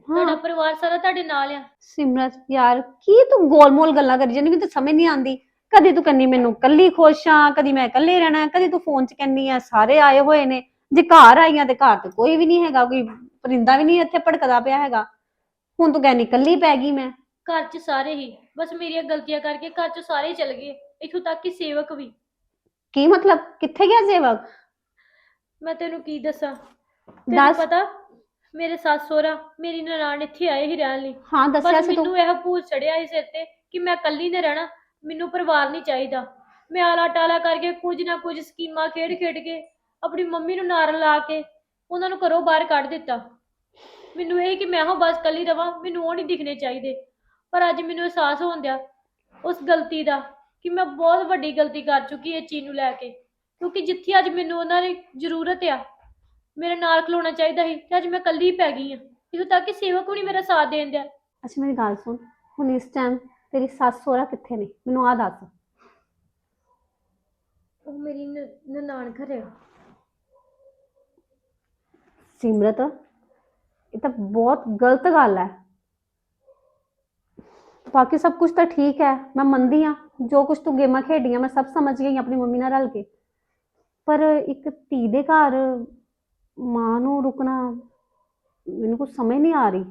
ਤੁਹਾਡਾ ਪਰਿਵਾਰ ਸਾਰਾ ਤੁਹਾਡੇ ਨਾਲ ਆ। ਸਿਮਰਤ ਯਾਰ ਕੀ ਤੂੰ ਗੋਲਮੋਲ ਗੱਲਾਂ ਕਰੀ ਜਾਂਦੀ ਮੈਨੂੰ ਤਾਂ ਸਮਝ ਨਹੀਂ ਆਉਂਦੀ। ਕਦੀ ਤੂੰ ਕਹਿੰਨੀ ਮੈਨੂੰ ਕੱਲੀ ਖੁਸ਼ ਆ ਕਦੀ ਮੈਂ ਇਕੱਲੇ ਰਹਿਣਾ ਕਦੀ ਤੂੰ ਫੋਨ 'ਚ ਕਹਿੰਨੀ ਆ ਸਾਰੇ ਆਏ ਹੋਏ ਨੇ। ਜੇ ਘਰ ਆਈਆਂ ਤੇ ਘਰ ਤੇ ਕੋਈ ਵੀ ਨਹੀਂ ਹੈਗਾ ਕੋਈ ਪਰਿੰਦਾ ਵੀ ਨਹੀਂ ਇੱਥੇ ਭੜਕਦਾ ਪਿਆ ਹੈਗਾ। ਹੁਣ ਤੂੰ ਕਹਿੰਨੀ ਕੱਲੀ ਪੈ ਗਈ ਮੈਂ। ਘਰ 'ਚ ਸਾਰੇ ਹੀ ਬਸ ਮੇਰੀਆਂ ਗਲਤੀਆਂ ਕਰਕੇ ਘਰ 'ਚ ਸਾਰੇ ਹੀ ਚਲ ਗਏ ਇੱਥੋਂ ਤੱਕ ਕਿ ਸੇਵਕ ਵੀ। ਕੀ ਮਤਲਬ? ਕਿੱਥੇ ਗਿਆ ਸੇਵਕ? ਮੈਂ ਤੈਨੂੰ ਕੀ ਦੱਸਾਂ? ਤੈਨੂੰ ਦੱਸ। ਪਤਾ ਮੇਰੇ ਸੱਸ ਸਹੁਰਾ ਮੇਰੀ ਨਨਾਣ ਇੱਥੇ ਆਏ ਹੀ ਰਹਿਣ ਲਈ। ਹਾਂ ਦੱਸਿਆ ਬਸ ਸੀ ਤੂੰ। ਮੈਨੂੰ ਇਹ ਭੂਤ ਚੜਿਆ ਸੀ ਸਿਰ ਤੇ ਕਿ ਮੈਂ ਇਕੱਲੀ ਨੇ ਰਹਿਣਾ ਮੈਨੂੰ ਪਰਿਵਾਰ ਨਹੀਂ ਚਾਹੀਦਾ। ਮੈਂ ਆਲਾ ਟਾਲਾ ਕਰਕੇ ਕੁਝ ਨਾ ਕੁਝ ਸਕੀਮਾਂ ਖੇਡ ਖੇਡ ਕੇ ਆਪਣੀ ਮੰਮੀ ਨੂੰ ਨਾਰ ਲਾ ਕੇ ਉਹਨਾਂ ਨੂੰ ਘਰੋਂ ਬਾਹਰ ਕੱਢ ਦਿੱਤਾ। ਮੈਨੂੰ ਇਹ ਕਿ ਮੈਂ ਹਾਂ ਬਸ ਇਕੱਲੀ ਰਵਾਂ ਮੈਨੂੰ ਉਹ ਨਹੀਂ ਦਿਖਣੇ ਚਾਹੀਦੇ। ਪਰ ਅੱਜ ਮੈਨੂੰ ਅਹਿਸਾਸ ਹੋਣ ਦਿਆ ਉਸ ਗਲਤੀ ਦਾ ਕਿ ਮੈਂ ਬਹੁਤ ਵੱਡੀ ਗਲਤੀ ਕਰ ਚੁੱਕੀ ਇਹ ਚੀਜ਼ ਨੂੰ ਲੈ ਕੇ। ਕਿਉਂਕਿ ਜਿੱਥੇ ਅੱਜ ਮੈਨੂੰ ਉਹਨਾਂ ਦੀ ਜ਼ਰੂਰਤ ਆ ਮੇਰੇ ਨਾਲ ਖਲੋਣਾ ਚਾਹੀਦਾ ਸੀ ਤੇ ਅੱਜ ਮੈਂ ਇਕੱਲੀ ਪੈ ਗਈ ਹਾਂ। ਇੱਥੋਂ ਤੱਕ ਕਿ ਸੇਵਕ ਵੀ ਨਹੀਂ ਮੇਰਾ ਸਾਥ ਦੇਣ ਦਿਆ। ਅੱਛਾ ਮੇਰੀ ਗੱਲ ਸੁਣ। ਹੁਣ ਇਸ ਟਾਈਮ ਤੇਰੀ ਸੱਸ ਸਹੁਰਾ ਕਿੱਥੇ ਨੇ? ਮੈਨੂੰ ਆ ਦੱਸ। ਉਹ ਮੇਰੀ ਨ- ਨਨਾਣ ਘਰੇ ਆ। ਸਿਮਰਤ, ਇਹ ਤਾਂ ਬਹੁਤ ਗਲਤ ਗੱਲ ਹੈ। ਬਾਕੀ ਸਭ ਕੁਝ ਤਾਂ ਠੀਕ ਹੈ, ਮੈਂ ਮੰਨਦੀ ਆ ਜੋ ਕੁਝ ਤੂੰ ਗੇਮਾਂ ਖੇਡੀਆਂ, ਮੈਂ ਸਭ ਸਮਝ ਗਈ ਆਪਣੀ ਮੰਮੀ ਨਾਲ ਰਲ ਕੇ। ਪਰ ਇੱਕ ਧੀ ਦੇ ਘਰ ਮਾਂ ਨੂੰ ਰੁਕਣਾ ਮੈਨੂੰ ਕੁਝ ਸਮਝ ਨਹੀਂ ਆ ਰਹੀ।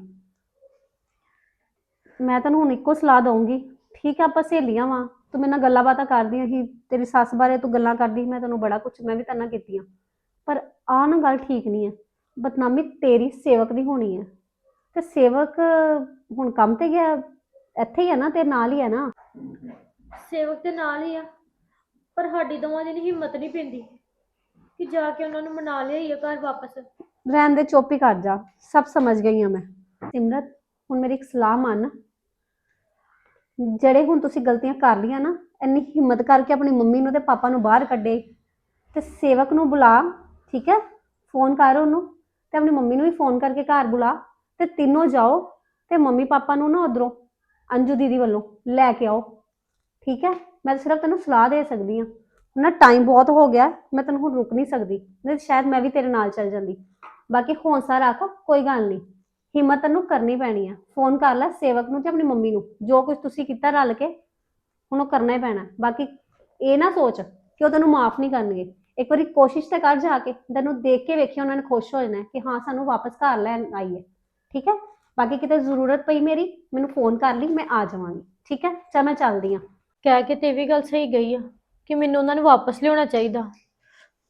ਮੈਂ ਤੈਨੂੰ ਹੁਣ ਇੱਕੋ ਸਲਾਹ ਦਊਂਗੀ। ਠੀਕ ਹੈ, ਆਪਾਂ ਸਹੇਲੀਆਂ ਵਾਂ। ਤੂੰ ਮੇਰੇ ਨਾਲ ਗੱਲਾਂ ਬਾਤਾਂ ਕਰਦੀ ਸੀ ਤੇਰੀ ਸੱਸ ਬਾਰੇ ਤੂੰ ਗੱਲਾਂ ਕਰਦੀ, ਮੈਂ ਤੈਨੂੰ ਬੜਾ ਕੁਝ ਮੈਂ ਵੀ ਤੇਰੇ ਨਾਲ ਕੀਤੀਆਂ। ਪਰ ਆਹ ਨਾ ਗੱਲ ਠੀਕ ਨਹੀਂ ਹੈ। ਬਦਨਾਮੀ ਤੇਰੀ ਸੇਵਕ ਦੀ ਹੋਣੀ ਹੈ ਤੇ ਸੇਵਕ ਹੁਣ ਕੰਮ ਤੇ ਗਿਆ ਇੱਥੇ ਹੀ ਹੈ ਨਾ ਤੇਰੇ ਨਾਲ ਹੀ ਹੈ ਨਾ। ਸੇਵਕ ਦੇ ਨਾਲ ਹੀ ਆ ਪਰ ਸਾਡੀ ਦੋਵਾਂ ਦੀ ਨੀ ਹਿੰਮਤ ਨਹੀਂ ਪੈਂਦੀ ਕਿ ਜਾ ਕੇ ਉਹਨਾਂ ਨੂੰ ਮਨਾ ਲਿਆਈਏ ਘਰ ਵਾਪਸ। ਰਹਿਣ ਦੇ ਚੁੱਪ ਹੀ ਕਰ ਜਾ ਸਭ ਸਮਝ ਗਈ ਹਾਂ ਮੈਂ। ਸਿਮਰਤ ਹੁਣ ਮੇਰੀ ਇੱਕ ਸਲਾਹ ਮੰਨ। ਜਿਹੜੇ ਹੁਣ ਤੁਸੀਂ ਗਲਤੀਆਂ ਕਰ ਲਈਆਂ ਨਾ ਇੰਨੀ ਹਿੰਮਤ ਕਰਕੇ ਆਪਣੀ ਮੰਮੀ ਨੂੰ ਤੇ ਪਾਪਾ ਨੂੰ ਬਾਹਰ ਕੱਢੇ ਤੇ ਸੇਵਕ ਨੂੰ ਬੁਲਾ ਠੀਕ ਹੈ? ਫੋਨ ਕਰ ਉਹਨੂੰ। ਤੇ ਆਪਣੀ ਮੰਮੀ ਨੂੰ ਵੀ ਫੋਨ ਕਰਕੇ ਘਰ ਬੁਲਾ ਤੇ ਤਿੰਨੋਂ ਜਾਓ ਤੇ ਮੰਮੀ ਪਾਪਾ ਨੂੰ ਨਾ ਉਧਰੋਂ ਅੰਜੂ ਦੀਦੀ ਵੱਲੋਂ ਲੈ ਕੇ ਆਓ। ਠੀਕ ਹੈ? ਮੈਂ ਤਾਂ ਸਿਰਫ ਤੈਨੂੰ ਸਲਾਹ ਦੇ ਸਕਦੀ ਹਾਂ। ਹੁਣ ਨਾ ਟਾਈਮ ਬਹੁਤ ਹੋ ਗਿਆ, ਮੈਂ ਤੈਨੂੰ ਹੁਣ ਰੁਕ ਨਹੀਂ ਸਕਦੀ। ਨਹੀਂ ਸ਼ਾਇਦ ਮੈਂ ਵੀ ਤੇਰੇ ਨਾਲ ਚੱਲ ਜਾਂਦੀ। ਬਾਕੀ ਹੌਂਸਲਾ ਰੱਖ, ਕੋਈ ਗੱਲ ਨਹੀਂ। ਹਿੰਮਤ ਤੈਨੂੰ ਕਰਨੀ ਪੈਣੀ ਆ। ਫੋਨ ਕਰ ਲੈ ਸੇਵਕ ਨੂੰ ਤੇ ਆਪਣੀ ਮੰਮੀ ਨੂੰ। ਜੋ ਕੁਝ ਤੁਸੀਂ ਕੀਤਾ ਰਲ ਕੇ, ਹੁਣ ਉਹ ਕਰਨਾ ਹੀ ਪੈਣਾ। ਬਾਕੀ ਇਹ ਨਾ ਸੋਚ ਕਿ ਉਹ ਤੈਨੂੰ ਮਾਫ ਨਹੀਂ ਕਰਨਗੇ। ਇੱਕ ਵਾਰੀ ਕੋਸ਼ਿਸ਼ ਤਾਂ ਕਰ ਜਾ ਕੇ, ਤੈਨੂੰ ਦੇਖ ਕੇ ਵੇਖੀ, ਉਹਨਾਂ ਨੇ ਖੁਸ਼ ਹੋ ਜਾਣਾ ਕਿ ਹਾਂ, ਸਾਨੂੰ ਵਾਪਸ ਘਰ ਲੈਣ ਆਈ ਹੈ। ਠੀਕ ਹੈ? ਬਾਕੀ ਕਿਤੇ ਜ਼ਰੂਰਤ ਪਈ ਮੇਰੀ, ਮੈਨੂੰ ਫੋਨ ਕਰ ਲਈ, ਮੈਂ ਆ ਜਾਵਾਂਗੀ। ਠੀਕ ਹੈ? ਚਲ ਮੈਂ ਚੱਲਦੀ ਹਾਂ। ਕਹਿ ਕੇ ਤੇ ਵੀ ਗੱਲ ਸਹੀ ਗਈ ਆ ਕਿ ਮੈਨੂੰ ਉਹਨਾਂ ਨੂੰ ਵਾਪਸ ਲਿਆਉਣਾ ਚਾਹੀਦਾ।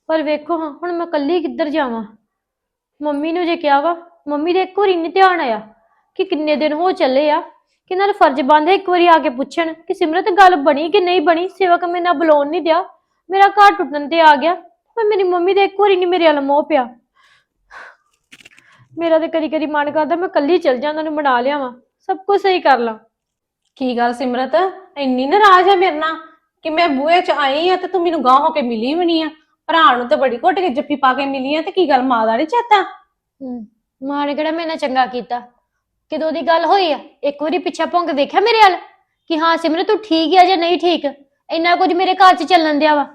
ਪਰ ਵੇਖੋ ਹਾਂ, ਹੁਣ ਮੈਂ ਇਕੱਲੀ ਕਿੱਧਰ ਜਾਵਾਂ? ਮੰਮੀ ਨੂੰ ਜੇ ਕਿਹਾ ਵਾ, ਮੰਮੀ ਦੇ ਇੱਕ ਵਾਰੀ ਨਹੀਂ ਧਿਆਨ ਆਇਆ ਕਿ ਕਿੰਨੇ ਦਿਨ ਹੋ ਚੱਲੇ ਆ, ਕਿ ਨਾਲ ਫਰਜ਼ ਬਣਦਾ ਇੱਕ ਵਾਰੀ ਆ ਕੇ ਪੁੱਛਣ ਕਿ ਸਿਮਰਤ ਗੱਲ ਬਣੀ ਕਿ ਨਹੀਂ ਬਣੀ? ਸੇਵਕ ਮੇਰੇ ਨਾਲ ਬੁਲਾਉਣ ਨਹੀਂ ਦਿਆ। ਮੇਰਾ ਘਰ ਟੁੱਟਣ ਤੇ ਆ ਗਿਆ ਪਰ ਮੇਰੀ ਮੰਮੀ ਦੇ ਇੱਕ ਵਾਰੀ ਨਹੀਂ ਮੇਰੇ ਵੱਲ ਮੋਹ ਪਿਆ। ਮੇਰਾ ਤੇ ਕਦੀ ਕਦੀ ਮਨ ਕਰਦਾ ਮੈਂ ਇਕੱਲੀ ਚਲ ਜਾ ਉਹਨਾਂ ਨੂੰ ਮਨਾ ਲਿਆਵਾਂ ਸਭ ਕੁਝ ਸਹੀ ਕਰ ਲਾਂ। ਕੀ ਗੱਲ ਸਿਮਰਤ ਇੰਨੀ ਨਾਰਾਜ਼ ਹੈ ਮੇਰੇ ਨਾਲ ਕਿ ਮੈਂ ਬੂਹੇ 'ਚ ਆਈ ਆ ਤੇ ਤੂੰ ਮੈਨੂੰ ਗਾਹ ਹੋ ਕੇ ਮਿਲੀ ਵੀ ਨਹੀਂ ਆ। ਭਰਾ ਨੂੰ ਤੇ ਬੜੀ ਘੁੱਟ ਕੇ ਜੱਫੀ ਪਾ ਕੇ ਮਿਲੀ ਆ ਤੇ ਕੀ ਗੱਲ ਮਾਂ ਦਾ ਨਹੀਂ ਚੇਤਾ? ਹਮ, ਮਾਂ ਨੇ ਕਿਹੜਾ ਮੇਰੇ ਨਾਲ ਚੰਗਾ ਕੀਤਾ? ਕਿਦੋਂ ਦੀ ਗੱਲ ਹੋਈ ਆ? ਇੱਕ ਵਾਰੀ ਪਿੱਛਾ ਭੌਂਕ ਵੇਖਿਆ ਮੇਰੇ ਵੱਲ ਕਿ ਹਾਂ ਸਿਮਰਨ ਤੂੰ ਠੀਕ ਆ ਜਾਂ ਨਹੀਂ ਠੀਕ? ਇੰਨਾ ਕੁਝ ਮੇਰੇ ਘਰ 'ਚ ਚੱਲਣ ਦਿਆ ਵਾ।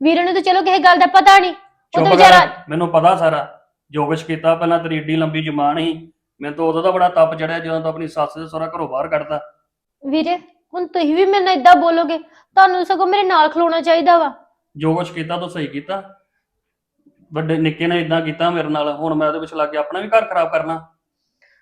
ਵੀਰ ਨੂੰ ਤਾਂ ਚਲੋ ਕਿਸੇ ਗੱਲ ਦਾ ਪਤਾ ਨਹੀਂ। ਉਹ ਚੁੱਪ ਤਾਂ ਵਿਚਾਰਾ ਕਰ ਮੈਨੂੰ ਪਤਾ ਸਾਰਾ। ਜੋ ਕੁਛ ਕੀਤਾ ਪਹਿਲਾਂ ਤੇਰੀ ਏਡੀ ਲੰਬੀ ਜ਼ੁਬਾਨ ਸੀ ਮੈਨੂੰ ਤਾਂ ਉਦੋਂ ਦਾ ਬੜਾ ਤਪ ਚੜਿਆ ਜਦੋਂ ਤੋਂ ਆਪਣੀ ਸੱਸ ਦੇ ਸਹੁਰਾ ਘਰੋਂ ਬਾਹਰ ਕੱਢਤਾ। ਵੀਰੇ ਹੁਣ ਤੁਸੀਂ ਵੀ ਮੇਰੇ ਨਾਲ ਇਦਾਂ ਬੋਲੋਗੇ ਤੁਹਾਨੂੰ ਸਗੋਂ ਮੇਰੇ ਨਾਲ ਖਲੋਣਾ ਚਾਹੀਦਾ ਵਾ। ਜੋ ਕੁਛ ਕੀਤਾ ਤੂੰ ਸਹੀ ਕੀਤਾ। ਵੱਡੇ ਨਿੱਕੇ ਨੇ ਇਦਾਂ ਕੀਤਾ ਮੇਰੇ ਨਾਲ ਹੁਣ ਮੈਂ ਉਹਦੇ ਵਿੱਚ ਲੱਗ ਕੇ ਆਪਣਾ ਵੀ ਘਰ ਖਰਾਬ ਕਰਨਾ।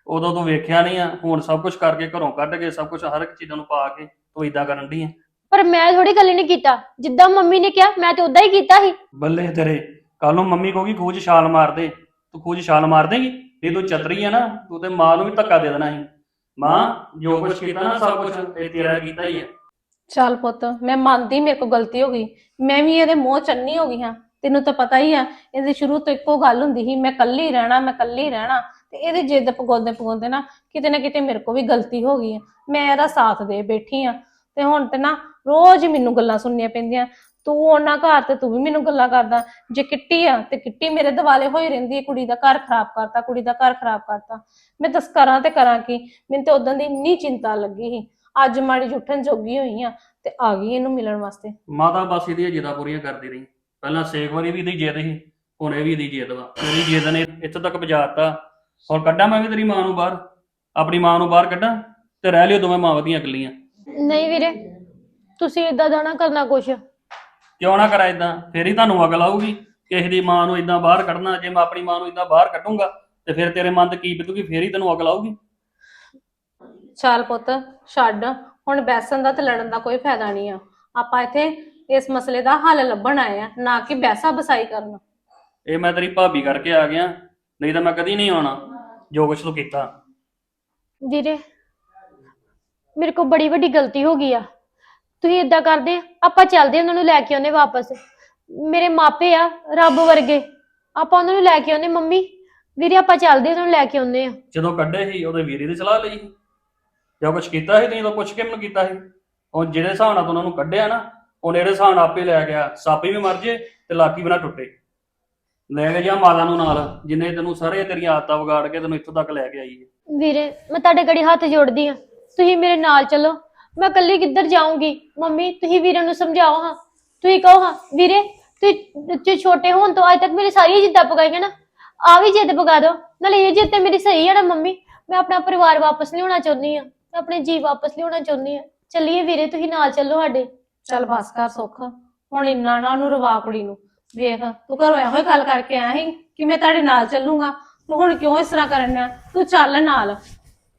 ਉਦੋਂ ਤੂੰ ਵੇਖਿਆ ਨਹੀਂ ਆ ਹੁਣ ਸਭ ਕੁਝ ਕਰਕੇ ਘਰੋਂ ਕੱਢ ਕੇ ਸਭ ਕੁਝ ਹਰ ਇੱਕ ਚੀਜ਼ਾਂ ਨੂੰ ਪਾ ਕੇ ਤੂੰ ਇਦਾਂ ਕਰਨ ਦੀ ਆ। ਪਰ ਮੈਂ ਥੋੜੀ ਗੱਲ ਨਹੀਂ ਕੀਤਾ। ਜਿੱਦਾਂ ਮੰਮੀ ਨੇ ਕਿਹਾ ਮੈਂ ਤੇ ਉਦਾਂ ਹੀ ਕੀਤਾ ਸੀ। ਬੱਲੇ ਤੇਰੇ ਕੱਲ ਨੂੰ ਮੰਮੀ ਕਹੂਗੀ ਖੂਜ ਛਾਲ ਮਾਰ ਦੇ। ਤੂੰ ਖੂਜ ਛਾਲ ਮਾਰ ਦੇਗੀ? ਜੇ ਤੂੰ ਚਤਰੀ ਆ ਨਾ ਤੂੰ ਤੇ ਮਾਂ ਨੂੰ ਵੀ ਧੱਕਾ ਦੇ ਦੇਣਾ ਸੀ। ਮਾਂ ਜੋ ਕੁਛ ਕੀਤਾ ਨਾ ਸਭ ਕੁਝ ਇਹ ਤੇਰਾ ਕੀਤਾ ਹੀ ਆ। ਚੱਲ ਪੁੱਤ ਮੈਂ ਮੰਨਦੀ ਮੇਰੇ ਕੋਲ ਗਲਤੀ ਹੋ ਗਈ। ਮੈਂ ਵੀ ਇਹਦੇ ਮੋਹ ਚੰਨੀ ਹੋ ਗਈ ਹਾਂ। ਤੈਨੂੰ ਤਾਂ ਪਤਾ ਹੀ ਆ ਇਹਦੇ ਸ਼ੁਰੂ ਤੋਂ ਇੱਕੋ ਗੱਲ ਹੁੰਦੀ ਸੀ ਮੈਂ ਕੱਲੀ ਰਹਿਣਾ ਮੈਂ ਕੱਲੀ ਰਹਿਣਾ। ਤੇ ਇਹਦੇ ਜਿੱਦ ਪਗੋਦੇ ਪਗੋਦੇ ਨਾ ਕਿਤੇ ਨਾ ਕਿਤੇ ਮੇਰੇ ਕੋਲ ਵੀ ਗਲਤੀ ਹੋ ਗਈ ਆ। ਮੈਂ ਇਹਦਾ ਸਾਥ ਦੇ ਬੈਠੀ ਆ। ਤੇ ਹੁਣ ਤੇ ਨਾ ਰੋਜ਼ ਹੀ ਮੈਨੂੰ ਗੱਲਾਂ ਸੁਣਨੀਆਂ ਪੈਂਦੀਆਂ। ਤੂੰ ਉਹਨਾਂ ਘਰ ਤੇ ਤੂੰ ਵੀ ਮੈਨੂੰ ਗੱਲਾਂ ਕਰਦਾ। ਜੇ ਕਿੱਟੀ ਆ ਤੇ ਕਿੱਟੀ ਮੇਰੇ ਦਿਵਾਲੇ ਹੋਈ ਰਹਿੰਦੀ ਹੈ ਕੁੜੀ ਦਾ ਘਰ ਖਰਾਬ ਕਰਤਾ, ਕੁੜੀ ਦਾ ਘਰ ਖਰਾਬ ਕਰਤਾ। ਮੈਂ ਦੱਸ ਕਰਾਂ ਤੇ ਕਰਾਂ ਕੀ? ਮੈਨੂੰ ਤੇ ਉਦੋਂ ਦੀ ਇੰਨੀ ਚਿੰਤਾ ਲੱਗੀ ਸੀ। ਅੱਜ ਮਾੜੀ ਜਿਹੀ ਜੋਗੀ ਹੋਈ ਆ ਤੇ ਆ ਗਈ ਇਹਨੂੰ ਮਿਲਣ ਵਾਸਤੇ। ਮਾਤਾ ਬਸ ਇਹਦੀਆਂ ਜਿੱਦਾਂ ਪੂਰੀਆਂ ਕਰਦੀ ਰਹੀ। ਪਹਿਲਾਂ ਸੇਕ ਵਾਰੀ ਵੀ ਇਹਦੀ ਜਿੱਦ ਸੀ, ਹੁਣ ਇਹ ਵੀ ਇਹਦੀ ਜਿੱਦ ਵਾ। ਤੇਰੀ ਜਿੱਦ ਨੇ ਇੱਥੇ ਤੱਕ ਪਹੁੰਚਾਤਾ ਹੁਣ ਕੱਢਾਂ ਮੈਂ ਵੀ ਤੇਰੀ ਮਾਂ ਨੂੰ ਬਾਹਰ? ਆਪਣੀ ਮਾਂ ਨੂੰ ਬਾਹਰ ਕੱਢਾਂ? ਤੇ ਰਹਿ ਲਿਓ ਦੋਵੇਂ ਮਾਂ ਵਧੀਆਂ ਇਕੱਲੀਆਂ। ਨਹੀਂ ਵੀਰੇ ਤੁਸੀਂ ਇਦਾਂ ਦਾ ਨਾ ਕਰਨਾ ਕੁਛ। ਕਿਉਂ ਨਾ ਕਰਾਂ ਇਦਾਂ ਫੇਰ ਹੀ ਤੁਹਾਨੂੰ ਅਕਲ ਆਊਗੀ ਕਿਸੇ ਦੀ ਮਾਂ ਨੂੰ ਇਦਾਂ ਬਾਹਰ ਕੱਢਣਾ ਜੇ ਮੈਂ ਆਪਣੀ ਮਾਂ ਨੂੰ ਇਦਾਂ ਬਾਹਰ ਕੱਢੂੰਗਾ ਤੇ ਫਿਰ ਤੇਰੇ ਮਨ ਤੇ ਕੀ ਬੀਤੂਗੀ ਫੇਰ ਹੀ ਤੈਨੂੰ ਅਕਲ ਆਊਗੀ। ਚੱਲ ਪੁੱਤ ਛੱਡ। ਹੁਣ ਬੈਸਣ ਦਾ ਤੇ ਲੜਨ ਦਾ ਕੋਈ ਫਾਇਦਾ ਨਹੀਂ ਆ। ਆਪਾਂ ਇੱਥੇ ਇਸ ਮਸਲੇ ਦਾ ਹੱਲ ਲੱਭਣ ਆਏ ਆ ਨਾ ਕਿ ਬੈਸਾ ਬਸਾਈ ਕਰਨ। ਇਹ ਮੈਂ ਤੇਰੀ ਭਾਬੀ ਕਰਕੇ ਆ ਗਿਆ ਨਹੀਂ ਤਾਂ ਮੈਂ ਕਦੀ ਨਹੀਂ ਆਉਣਾ ਜੋ ਕੁਛ ਤੂੰ ਕੀਤਾ। ਵੀਰੇ ਮੇਰੇ ਕੋਲ ਬੜੀ ਵੱਡੀ ਗਲਤੀ ਹੋ ਗਈ ਆ। ਤੁਸੀਂ ਇਦਾਂ ਕਰਦੇ ਆਪਾਂ ਚੱਲਦੇ ਉਹਨਾਂ ਨੂੰ ਲੈ ਕੇ ਆਉਨੇ ਵਾਪਸ। ਮੇਰੇ ਮਾਪੇ ਆ ਰੱਬ ਵਰਗੇ। ਆਪਾਂ ਉਹਨਾਂ ਨੂੰ ਲੈ ਕੇ ਆਉਨੇ ਮੰਮੀ। ਵੀਰੇ ਆਪਾਂ ਚੱਲਦੇ ਉਹਨਾਂ ਨੂੰ ਲੈ ਕੇ ਆਉਨੇ ਆ। ਜਦੋਂ ਕੱਢੇ ਸੀ ਉਹਦੇ ਵੀਰੇ ਦੀ ਸਲਾਹ ਲਈ ਜੋ ਕੁਛ ਕੀਤਾ ਸੀ ਤੁਸੀਂ ਤਾਂ ਪੁੱਛ ਕੇ ਮੈਨੂੰ ਕੀਤਾ ਸੀ? ਉਹ ਜਿਹੜੇ ਹਿਸਾਬ ਨਾਲ ਤੂੰ ਉਹਨਾਂ ਨੂੰ ਕੱਢਿਆ ਨਾ ਉਹਨੇ ਇਹਦੇ ਹਿਸਾਬ ਨਾਲ ਆਪੇ ਲੈ ਗਿਆ। ਸਾਪੀ ਵੀ ਮਰ ਜੇ ਤੇ ਲਾਕੀ ਵੀ ਨਾ ਟੁੱਟੇ। ਲੈ ਕੇ ਜਾ ਮਾਤਾ ਨੂੰ ਨਾਲ ਜਿੰਨੇ ਤੈਨੂੰ ਸਾਰੇ ਤੇਰੀਆਂ ਆਦਤਾਂ ਵਿਗਾੜ ਕੇ ਤੈਨੂੰ ਇੱਥੋਂ ਤੱਕ ਲੈ ਕੇ ਆਈ ਹੈ। ਵੀਰੇ ਮੈਂ ਤੁਹਾਡੇ ਗੜੀ ਹੱਥ ਜੋੜਦੀ ਆ। ਤੁਸੀਂ ਮੇਰੇ ਨਾਲ ਚੱਲੋ। ਮੈਂ ਇਕੱਲੀ ਕਿੱਧਰ ਜਾਊਂਗੀ? ਮੰਮੀ, ਤੁਸੀਂ ਵੀਰੇ ਨੂੰ ਸਮਝਾਓ ਹਾਂ। ਤੁਸੀਂ ਕਹੋ ਹਾਂ, ਵੀਰੇ, ਤੁਸੀਂ ਜੇ ਛੋਟੇ ਹੋਣ ਤੋਂ ਅੱਜ ਤੱਕ ਮੇਰੀ ਸਾਰੀਆਂ ਜਿੱਦਾਂ ਪਕਾਈਆਂ ਨਾ ਆ ਵੀ ਜਿੱਦ ਪਕਾ ਦਿਓ। ਨਾਲੇ ਇਹ ਜਿੱਦ ਤੇ ਮੇਰੀ ਸਹੀ ਹੈ ਨਾ ਮੰਮੀ। ਮੈਂ ਆਪਣਾ ਪਰਿਵਾਰ ਵਾਪਸ ਲਿਆਉਣਾ ਚਾਹੁੰਦੀ ਆ ਮੈਂ ਆਪਣੇ ਜੀ ਵਾਪਸ ਲਿਆਉਣਾ ਚਾਹੁੰਦੀ ਆ ਚੱਲੀਏ ਵੀਰੇ, ਤੁਸੀਂ ਨਾਲ ਚੱਲੋ ਸਾਡੇ। ਚੱਲ ਬਸ ਕਰ ਸੁੱਖ। ਹੁਣ ਇੰਨਾ ਨਾ ਉਹਨੂੰ ਰਵਾ ਕੁੜੀ ਨੂੰ। ਵੇਖ, ਤੂੰ ਘਰੋਂ ਇਹੋ ਹੀ ਗੱਲ ਕਰਕੇ ਆਇਆ ਸੀ ਕਿ ਮੈਂ ਤੁਹਾਡੇ ਨਾਲ ਚੱਲੂਗਾ। ਤੂੰ ਹੁਣ ਕਿਉਂ ਇਸ ਤਰ੍ਹਾਂ ਕਰਨ ਡਿਆ? ਤੂੰ ਚੱਲ ਨਾਲ।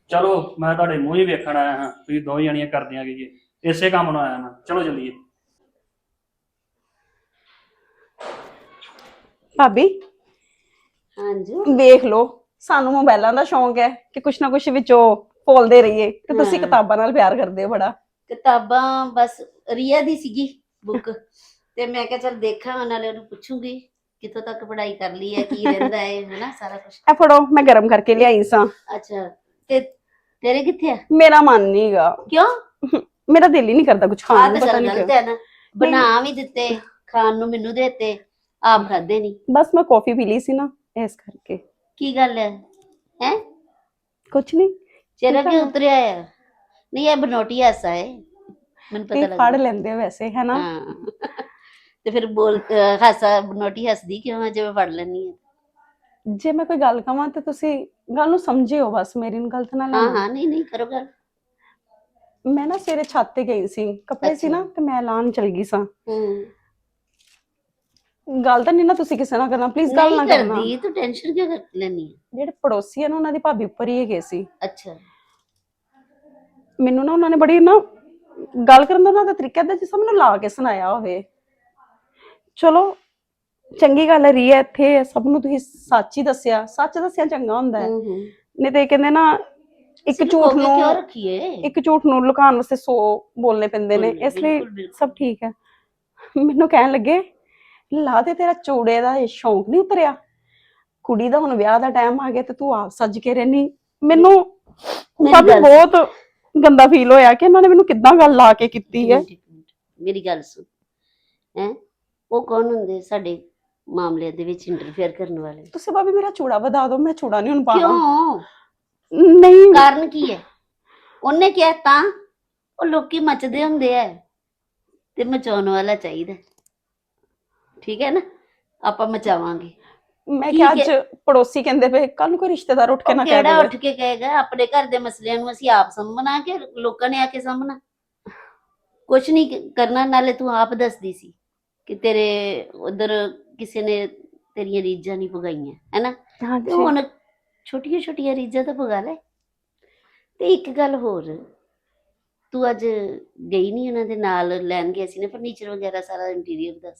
ਚਲੋ ਮੈਂ ਤੁਹਾਡੇ ਮੂੰਹ ਹੀ ਵੇਖਣ ਆਇਆ ਹਾਂ ਤੁਸੀਂ ਦੋਵੇਂ ਜਣੀਆਂ ਕਰਦੀਆਂ ਗਈਏ ਇਸੇ ਕੰਮ ਨੂੰ ਆਇਆ ਮੈਂ। ਚਲੋ ਚੱਲੀਏ। ਭਾਬੀ? ਹਾਂਜੀ। ਵੇਖ ਲਓ ਸਾਨੂੰ ਮੋਬਾਈਲਾਂ ਦਾ ਸ਼ੌਂਕ ਹੈ ਕਿ ਕੁਛ ਨਾ ਕੁਛ ਵਿੱਚੋਂ ਫੋਲਦੇ ਰਹੀਏ ਕਿ ਤੁਸੀਂ ਹਾਂ। ਕਿਤਾਬਾਂ ਨਾਲ ਪਿਆਰ ਕਰਦੇ ਹੋ ਬੜਾ। ਕਿਤਾਬਾਂ ਬਸ ਰੀਆ ਦੀ ਸੀਗੀ ਬੁੱਕ। ਤੇ ਮੈਂ ਕਿਹਾ ਚਲ ਦੇਖਾਂ ਨਾਲੇ ਉਹਨੂੰ ਪੁੱਛੂੰਗੀ ਕਿੱਥੋਂ ਤੱਕ ਪੜ੍ਹਾਈ ਕਰ ਲਈ ਹੈ ਕੀ ਰਹਿੰਦਾ ਹੈ ਹਨਾ ਸਾਰਾ ਕੁਝ ਇਹ ਫੜੋ ਮੈਂ ਗਰਮ ਕਰਕੇ ਲਿਆਈ ਸਾਂ। ਅੱਛਾ। ਤੇ ਤੇਰੇ ਕਿੱਥੇ ਆ? ਮੇਰਾ ਮਨ ਨਹੀਂਗਾ ਕਿਉਂ? ਮੇਰਾ ਦਿਲ ਹੀ ਨਹੀਂ ਕਰਦਾ ਕੁਝ ਖਾਣ ਨੂੰ ਪਤਾ ਨਹੀਂ ਕਿਉਂ। ਬਣਾ ਵੀ ਦਿੱਤੇ ਖਾਣ ਨੂੰ ਮੈਨੂੰ ਦੇਤੇ ਆਪ ਖਾਦੇ ਨਹੀਂ ਬਸ ਮੈਂ ਕਾਫੀ ਪੀ ਲਈ ਸੀ ਨਾ ਇਸ ਕਰਕੇ। ਕੀ ਗੱਲ ਹੈ? ਹੈ? ਕੁਛ ਨਹੀਂ ਚਿਹਰਾ ਕਿ। ਉਤਰਿਆ ਆ। ਨਹੀਂ ਇਹ ਬਨੋਟੀ ਹਾਸਾ ਹੈ। ਮੈਨੂੰ ਪਤਾ ਲੱਗਾ ਫੜ ਲੈਂਦੇ ਆ ਵੈਸੇ ਹੈ। ਨਾ ਤੇ ਫਿਰ ਬੋਲ ਹਾਸਾ ਬਨੋਟੀ ਹੱਸਦੀ ਕਿਉਂ ਜਿਵੇਂ ਫੜ ਲੈਣੀ ਹੈ ਜੇ ਮੈਂ ਕੋਈ ਗੱਲ ਕਵਾਂ ਤੇ ਤੁਸੀਂ ਗੱਲ ਨੂੰ ਸਮਝਿਓ ਬਸ ਮੇਰੀ ਨੂੰ ਗਲਤ ਨਾ ਹਾਂ ਲੈਣਾ ਹਾਂ ਨਹੀਂ ਨਹੀਂ ਕਰੋ ਗੱਲ। ਮੈਂ ਨਾ ਸਵੇਰੇ ਛੱਤ ਤੇ ਗਈ ਸੀ ਕੱਪੜੇ ਸੀ ਨਾ। ਤੇ ਮੈਂ ਲਾਣ ਚਲ ਗਈ ਸਾਂ। ਹੂੰ। ਗੱਲ ਤਾਂ ਨਹੀਂ ਨਾ ਤੁਸੀਂ ਕਿਸੇ ਨਾਲ ਕਰਨਾ ਪਲੀਜ਼ ਗੱਲ ਨਾ ਨਹੀਂ ਕਰਨਾ। ਕਰਦੀ ਤੂੰ ਟੈਨਸ਼ਨ ਕਿਉਂ ਕਰ ਲੈਣੀ ਜਿਹੜੇ ਪੜੋਸੀ ਆ ਨਾ ਉਹਨਾਂ ਦੀ ਭਾਬੀ ਉੱਪਰ ਹੀ ਹੈਗੇ ਸੀ। ਅੱਛਾ। ਮੈਨੂੰ ਨਾ ਉਹਨਾਂ ਨੇ ਬੜੀ ਨਾ ਗੱਲ ਕਰਨ ਦਾ ਉਹਨਾਂ ਦਾ ਤਰੀਕਾ ਏਦਾਂ ਜਿਸ ਮੈਨੂੰ ਲਾ ਕੇ ਸੁਣਾਇਆ ਹੋਵੇ। ਚਲੋ ਚੰਗੀ ਗੱਲ ਹੈ ਰੀਆ ਇੱਥੇ ਹੈ, ਸਭ ਨੂੰ ਤੁਸੀਂ ਸੱਚ ਹੀ ਦੱਸਿਆ। ਸੱਚ ਦੱਸਿਆ ਚੰਗਾ ਹੁੰਦਾ ਹੈ। ਨਹੀਂ ਤੇ ਕਹਿੰਦੇ ਨਾ ਇੱਕ ਸਿਰਫ ਝੂਠ ਕਿਉਂ ਨੂੰ ਰੱਖੀਏ? ਇੱਕ ਝੂਠ ਨੂੰ ਲੁਕਾਉਣ ਵਾਸਤੇ 100 ਬੋਲਨੇ ਪੈਂਦੇ ਨੇ। ਬੋਲਣੇ, ਇਸ ਲਈ ਬਿਲਕੁਲ, ਬਿਲਕੁਲ। ਸਭ ਠੀਕ ਹੈ। ਮੈਨੂੰ ਕਹਿਣ ਲੱਗੇ ਲਾ ਦੇ ਤੇਰਾ ਚੂੜੇ ਦਾ ਇਹ ਸ਼ੌਂਕ ਨਹੀਂ ਉਤਰਿਆ। ਕੁੜੀ ਦਾ ਹੁਣ ਵਿਆਹ ਦਾ ਟਾਈਮ ਆ ਗਿਆ ਤੇ ਤੂੰ ਆਪ ਸੱਜ ਕੇ ਰਹਿਨੀ। ਮੈਨੂੰ ਮੇਰੀ ਕਾਫੀ ਗੱਲ ਸੁਣ। ਬਹੁਤ ਗੰਦਾ ਫੀਲ ਹੋਇਆ ਕਿ ਇਹਨਾਂ ਨੇ ਮੈਨੂੰ ਕਿੱਦਾਂ ਗੱਲ ਲਾ ਕੇ ਕੀਤੀ ਹੈ ਮਿੰਟ, ਇੱਕ ਮਿੰਟ। ਮੇਰੀ ਗੱਲ ਸੁਣ। ਹੈ? ਉਹ ਕੌਣ ਹੁੰਦੇ ਸਾਡੇ ਮਾਮਲੇ ਦੇ ਵਿੱਚ ਇੰਟਰਫੇਅਰ ਕਰਨ ਵਾਲੇ। ਤੁਸੀਂ ਭਾਬੀ ਮੇਰਾ ਚੂੜਾ ਵਧਾ ਦਿਓ ਮੈਂ ਚੂੜਾ ਨਹੀਂ ਹੁਣ ਪਾਣਾ ਕਿਉਂ? ਨਹੀਂ। ਕਾਰਨ ਕੀ ਹੈ? ਉਹਨੇ ਕਿਹਾ ਤਾਂ ਉਹ ਲੋਕੀ ਮੱਚਦੇ ਹੁੰਦੇ ਐ ਤੇ ਮਚਾਉਣ ਵਾਲਾ ਚਾਹੀਦਾ। ਠੀਕ ਹੈ ਨਾ? ਆਪਾਂ ਮਚਾਵਾਂਗੇ। ਮੈਂ ਠੀਕ ਕਿਹਾ ਅੱਜ ਪੜੋਸੀ ਕਹਿੰਦੇ ਪਏ ਕੱਲ ਨੂੰ ਕੋਈ ਰਿਸ਼ਤੇਦਾਰ ਉੱਠ ਕੇ ਉਹ ਨਾ ਕਹਿ ਕਿਹੜਾ ਦੇਵੇ। ਉੱਠ ਕੇ ਕਹੇਗਾ? ਆਪਣੇ ਘਰ ਦੇ ਮਸਲਿਆਂ ਨੂੰ ਅਸੀਂ ਆਪ ਸੰਭਣਾ ਕਿ ਲੋਕਾਂ ਨੇ ਆ ਕੇ ਸੰਭਣਾ ਕੁਛ ਨਹੀਂ ਕ- ਕਰਨਾ ਨਾਲੇ ਤੂੰ ਆਪ ਦੱਸਦੀ ਸੀ ਕਿ ਤੇਰੇ ਉਧਰ ਕਿਸੇ ਨੇ ਤੇਰੀਆਂ ਰੀਝਾਂ ਨਹੀਂ ਪੁਗਾਈਆਂ ਹੈਨਾ? ਤੇ ਹਾਂਜੀ। ਹੁਣ ਛੋਟੀਆਂ ਛੋਟੀਆਂ ਰੀਝਾਂ ਤਾਂ ਪੁਗਾ ਲੈ। ਤੇ ਇੱਕ ਗੱਲ ਹੋਰ ਤੂੰ ਅੱਜ ਗਈ ਨਹੀਂ ਉਹਨਾਂ ਦੇ ਨਾਲ ਲੈਣ ਗਿਆ ਸੀ ਨਾ ਫਰਨੀਚਰ ਵਗੈਰਾ ਸਾਰਾ ਇੰਟੀਰੀਅਰ ਦਾ